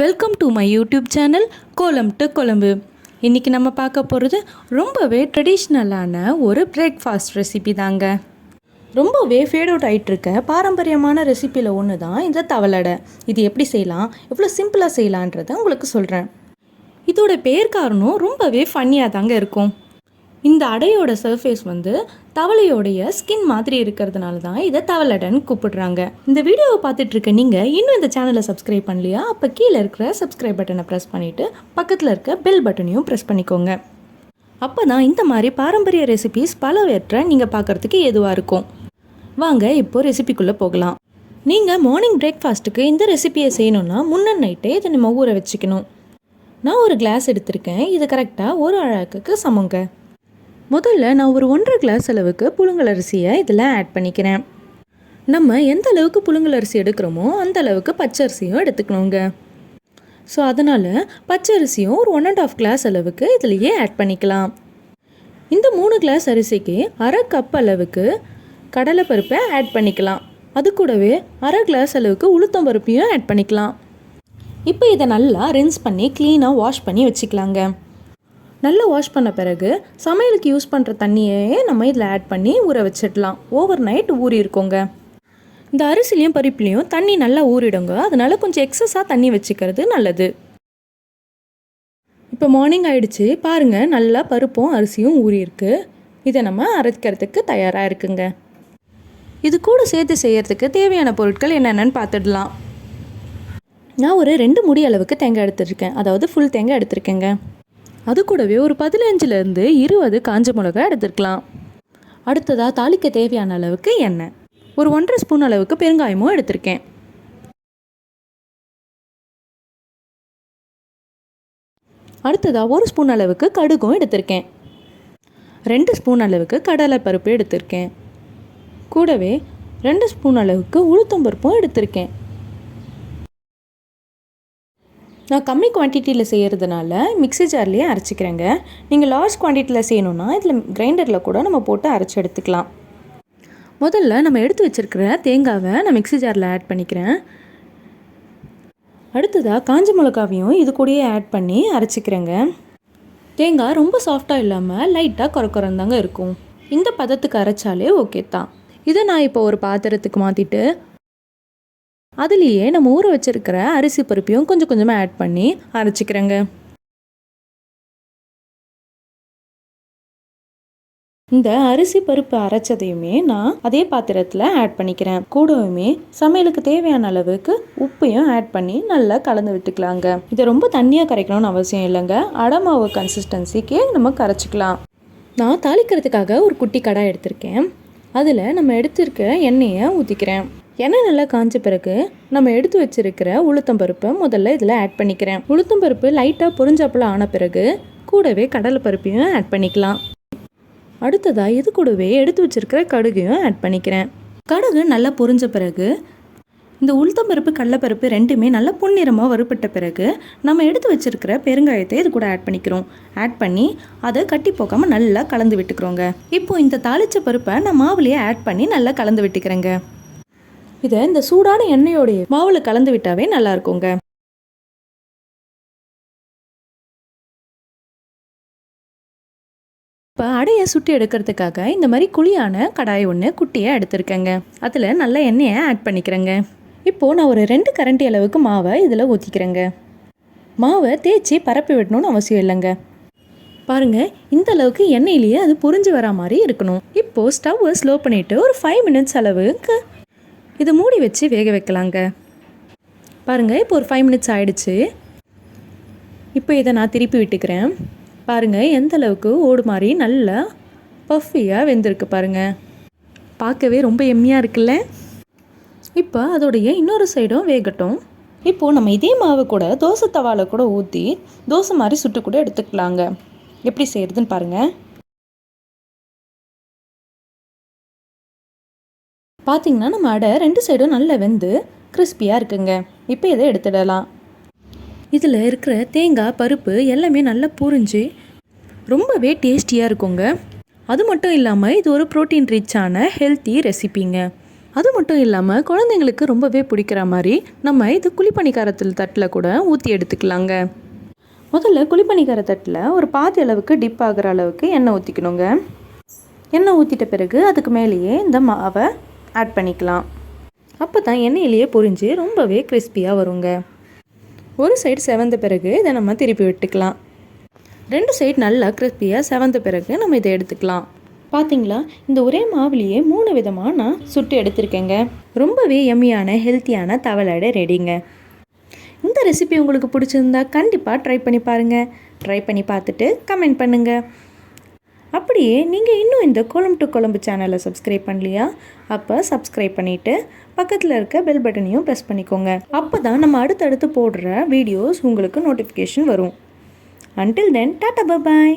Welcome to my YouTube channel Kolam to Kozhambu இன்றைக்கி நம்ம பார்க்க போகிறது ரொம்பவே ட்ரெடிஷ்னலான ஒரு பிரேக்ஃபாஸ்ட் ரெசிபி தாங்க. ரொம்பவே ஃபேட் அவுட் ஆகிட்டுருக்க பாரம்பரியமான ரெசிப்பியில் ஒன்று தான் இந்த தவளடை. இது எப்படி செய்யலாம்? எவ்வளோ சிம்பிளாக செய்யலான்றதை உங்களுக்கு சொல்கிறேன் இதோட பேர் காரணம் ரொம்பவே ஃபன்னியாக தாங்க இருக்கும். இந்த அடையோட சர்ஃபேஸ் வந்து தவளையோடைய ஸ்கின் மாதிரி இருக்கிறதுனால தான் இதை தவளடன்னு கூப்பிடுறாங்க. இந்த வீடியோவை பார்த்துட்டு இருக்க நீங்கள் இன்னும் இந்த சேனலை சப்ஸ்கிரைப் பண்ணலையா? அப்போ கீழே இருக்கிற சப்ஸ்கிரைப் பட்டனை ப்ரெஸ் பண்ணிவிட்டு பக்கத்தில் இருக்க பெல் பட்டனையும் ப்ரெஸ் பண்ணிக்கோங்க. அப்போ தான் இந்த மாதிரி பாரம்பரிய ரெசிபிஸ் பலவற்றை நீங்கள் பார்க்குறதுக்கு எதுவாக இருக்கும். வாங்க இப்போ ரெசிபிக்குள்ளே போகலாம். நீங்கள் மார்னிங் பிரேக்ஃபாஸ்ட்டுக்கு இந்த ரெசிபியை செய்யணுன்னா முன்ன நைட்டே இதை நம்ம ஊற வச்சுக்கணும். நான் ஒரு கிளாஸ் எடுத்திருக்கேன். இது கரெக்டாக ஒரு அழகுக்கு சமங்க. முதல்ல நான் ஒரு ஒன்றரை கிளாஸ் அளவுக்கு புழுங்கலரிசியை இதில் ஆட் பண்ணிக்கிறேன். நம்ம எந்த அளவுக்கு புழுங்கலரிசி எடுக்கிறோமோ அந்த அளவுக்கு பச்சரிசியும் எடுத்துக்கணுங்க. ஸோ அதனால் பச்சரிசியும் ஒரு ஒன் அண்ட் ஆஃப் கிளாஸ் அளவுக்கு இதுலேயே ஆட் பண்ணிக்கலாம். இந்த மூணு கிளாஸ் அரிசிக்கு அரை கப் அளவுக்கு கடலைப்பருப்பை ஆட் பண்ணிக்கலாம். அது கூடவே அரை கிளாஸ் அளவுக்கு உளுத்தம் பருப்பையும் ஆட் பண்ணிக்கலாம். இப்போ இதை நல்லா ரின்ஸ் பண்ணி க்ளீனாக வாஷ் பண்ணி வச்சுக்கலாங்க. நல்லா வாஷ் பண்ண பிறகு சமையலுக்கு யூஸ் பண்ணுற தண்ணியே நம்ம இதில் ஆட் பண்ணி ஊற வச்சிடலாம். ஓவர் நைட் ஊறி இருக்கோங்க. இந்த அரிசிலையும் பருப்புலையும் தண்ணி நல்லா ஊறிடுங்க. அதனால கொஞ்சம் எக்ஸஸாக தண்ணி வச்சுக்கிறது நல்லது. இப்போ மார்னிங் ஆயிடுச்சு. பாருங்கள் நல்லா பருப்பும் அரிசியும் ஊறியிருக்கு இதை நம்ம அரைக்கிறதுக்கு தயாராக இருக்குங்க. இது கூட சேர்த்து செய்யறதுக்கு தேவையான பொருட்கள் என்னென்னு பார்த்துடலாம். நான் ஒரு ரெண்டு முடி அளவுக்கு தேங்காய் எடுத்துருக்கேன். அதாவது ஃபுல் தேங்காய் எடுத்திருக்கேங்க. அது கூடவே ஒரு பதினஞ்சுலேருந்து இருபது காஞ்ச மிளகாய் எடுத்துருக்கலாம் அடுத்ததாக தாளிக்க தேவையான அளவுக்கு எண்ணெய். ஒரு ஒன்றரை ஸ்பூன் அளவுக்கு பெருங்காயமும் எடுத்திருக்கேன். அடுத்ததாக ஒரு ஸ்பூன் அளவுக்கு கடுகும் எடுத்திருக்கேன். ரெண்டு ஸ்பூன் அளவுக்கு கடலை பருப்பு எடுத்திருக்கேன். கூடவே ரெண்டு ஸ்பூன் அளவுக்கு உளுத்தம் பருப்பும் எடுத்திருக்கேன். நான் கம்மி குவான்டிட்டியில் செய்கிறதுனால மிக்ஸி ஜார்லேயே அரைச்சிக்கிறேங்க. நீங்கள் லார்ஜ் குவான்டிட்டியில் செய்யணுன்னா இதில் கிரைண்டரில் கூட நம்ம போட்டு அரைச்சி எடுத்துக்கலாம். முதல்ல நம்ம எடுத்து வச்சுருக்கிற தேங்காவை நான் மிக்ஸி ஜாரில் ஆட் பண்ணிக்கிறேன். அடுத்ததாக காஞ்ச மிளகாவையும் இது கூடயே ஆட் பண்ணி அரைச்சிக்கிறேங்க. தேங்காய் ரொம்ப சாஃப்டாக இல்லாமல் லைட்டாக குறக்குறந்தாங்க இருக்கும். இந்த பதத்துக்கு அரைச்சாலே ஓகே தான். இதை நான் இப்போ ஒரு பாத்திரத்துக்கு மாற்றிட்டு அதுலேயே நம்ம ஊற வச்சிருக்கிற அரிசி பருப்பையும் கொஞ்சம் கொஞ்சமாக ஆட் பண்ணி அரைச்சிக்கிறேங்க. இந்த அரிசி பருப்பு அரைச்சதையுமே நான் அதே பாத்திரத்தில் ஆட் பண்ணிக்கிறேன். கூடவுமே சமையலுக்கு தேவையான அளவுக்கு உப்பையும் ஆட் பண்ணி நல்லா கலந்து விட்டுக்கலாங்க. இதை ரொம்ப தண்ணியாக கரைக்கணும்னு அவசியம் இல்லைங்க. அடமாவு கன்சிஸ்டன்சிக்கு நம்ம கரைச்சிக்கலாம். நான் தாளிக்கிறதுக்காக ஒரு குட்டி கடாய் எடுத்திருக்கேன். அதில் நம்ம எடுத்திருக்க எண்ணெயை ஊற்றிக்கிறேன் எண்ணெய் நல்லா காஞ்ச பிறகு நம்ம எடுத்து வச்சிருக்கிற உளுத்தம் பருப்பை முதல்ல இதில் ஆட் பண்ணிக்கிறேன். உளுத்தம் பருப்பு லைட்டாக பொரிஞ்சாப்புல ஆன பிறகு கூடவே கடலை பருப்பையும் ஆட் பண்ணிக்கலாம். அடுத்ததாக இது கூடவே எடுத்து வச்சிருக்கிற கடுகையும் ஆட் பண்ணிக்கிறேன். கடுகு நல்லா பொரிஞ்ச பிறகு இந்த உளுத்தம் பருப்பு கடலைப்பருப்பு ரெண்டுமே நல்லா பொன்னிறமாக வறுப்பட்ட பிறகு நம்ம எடுத்து வச்சிருக்கிற பெருங்காயத்தை இது கூட ஆட் பண்ணிக்கிறோம். ஆட் பண்ணி அதை கட்டி போக்காமல் நல்லா கலந்து விட்டுக்கிறோங்க. இப்போ இந்த தாளிச்ச பருப்பை நான் மாவுலேயே ஆட் பண்ணி நல்லா கலந்து விட்டுக்கிறேங்க. இதை இந்த சூடான எண்ணெயோடைய மாவில் கலந்து விட்டாவே நல்லா இருக்குங்க இப்போ அடையை சுட்டி எடுக்கிறதுக்காக இந்த மாதிரி குழியான கடாய் ஒன்று குட்டியை எடுத்திருக்கேங்க. அதில் நல்ல எண்ணெயை ஆட் பண்ணிக்கிறேங்க. இப்போது நான் ஒரு ரெண்டு கரண்டி அளவுக்கு மாவை இதில் ஊற்றிக்கிறேங்க மாவை தேய்ச்சி பரப்பி விடணும்னு அவசியம் இல்லைங்க. பாருங்க இந்த அளவுக்கு எண்ணெயிலேயே அது புரிஞ்சு வரா மாதிரி இருக்கணும். இப்போது ஸ்டவ்வை ஸ்லோ பண்ணிவிட்டு ஒரு ஃபைவ் மினிட்ஸ் அளவுக்கு இதை மூடி வச்சு வேக வைக்கலாங்க. பாருங்கள் இப்போ ஒரு ஃபைவ் மினிட்ஸ் ஆயிடுச்சு. இப்போ இதை நான் திருப்பி விட்டுக்கிறேன். பாருங்கள் எந்த அளவுக்கு ஓடு மாதிரி நல்லா பஃபியாக வெந்திருக்கு பாருங்கள் பார்க்கவே ரொம்ப எம்மியாக இருக்குல்ல? இப்போ அதோடைய இன்னொரு சைடும் வேகட்டும். இப்போது நம்ம இதே மாவு கூட தோசை தவாவில் கூட ஊற்றி தோசை மாதிரி சுட்டு கூட எடுத்துக்கலாங்க. எப்படி செய்கிறதுன்னு பாருங்கள் பார்த்தீங்கன்னா நம்ம அடை ரெண்டு சைடும் நல்லா வெந்து கிறிஸ்பியாக இருக்குங்க. இப்போ இதை எடுத்துடலாம். இதில் இருக்கிற தேங்காய் பருப்பு எல்லாமே நல்லா புரிஞ்சு ரொம்பவே டேஸ்டியாக இருக்குங்க. அது மட்டும் இல்லாமல் இது ஒரு ப்ரோட்டீன் ரிச்சான ஹெல்த்தி ரெசிபிங்க அது மட்டும் இல்லாமல் குழந்தைங்களுக்கு ரொம்பவே பிடிக்கிற மாதிரி நம்ம இது குழிப்பணிக்காரத்தில் தட்டில் கூட ஊற்றி எடுத்துக்கலாங்க. முதல்ல குழிப்பணிக்கார தட்டில் ஒரு பாதி அளவுக்கு டிப் ஆகிற அளவுக்கு எண்ணெய் ஊற்றிக்கணுங்க எண்ணெய் ஊற்றிட்ட பிறகு அதுக்கு மேலேயே இந்த மாவை ஆட் பண்ணிக்கலாம். அப்போ தான் எண்ணெயிலேயே பொரிஞ்சு ரொம்பவே கிறிஸ்பியாக வருங்க. ஒரு சைடு செவந்த பிறகு இதை நம்ம திருப்பி விட்டுக்கலாம். ரெண்டு சைடு நல்லா கிறிஸ்பியாக செவந்த பிறகு நம்ம இதை எடுத்துக்கலாம். பார்த்தீங்களா இந்த ஒரே மாவுலேயே மூணு விதமாக நான் சுட்டு எடுத்திருக்கேங்க. ரொம்பவே எம்மியான ஹெல்த்தியான தவளடை ரெடிங்க இந்த ரெசிபி உங்களுக்கு பிடிச்சிருந்தா கண்டிப்பாக ட்ரை பண்ணி பாருங்கள் ட்ரை பண்ணி பார்த்துட்டு கமெண்ட் பண்ணுங்கள் அப்படியே நீங்கள் இன்னும் இந்த குழம்பு டு குழம்பு சேனலை சப்ஸ்கிரைப் பண்ணலையா? அப்போ சப்ஸ்கிரைப் பண்ணிவிட்டு பக்கத்தில் இருக்க பெல் பட்டனையும் ப்ரெஸ் பண்ணிக்கோங்க. அப்போ தான் நம்ம அடுத்தடுத்து போடுற வீடியோஸ் உங்களுக்கு நோட்டிஃபிகேஷன் வரும். அன்டில் தென் டாட்டா பாய்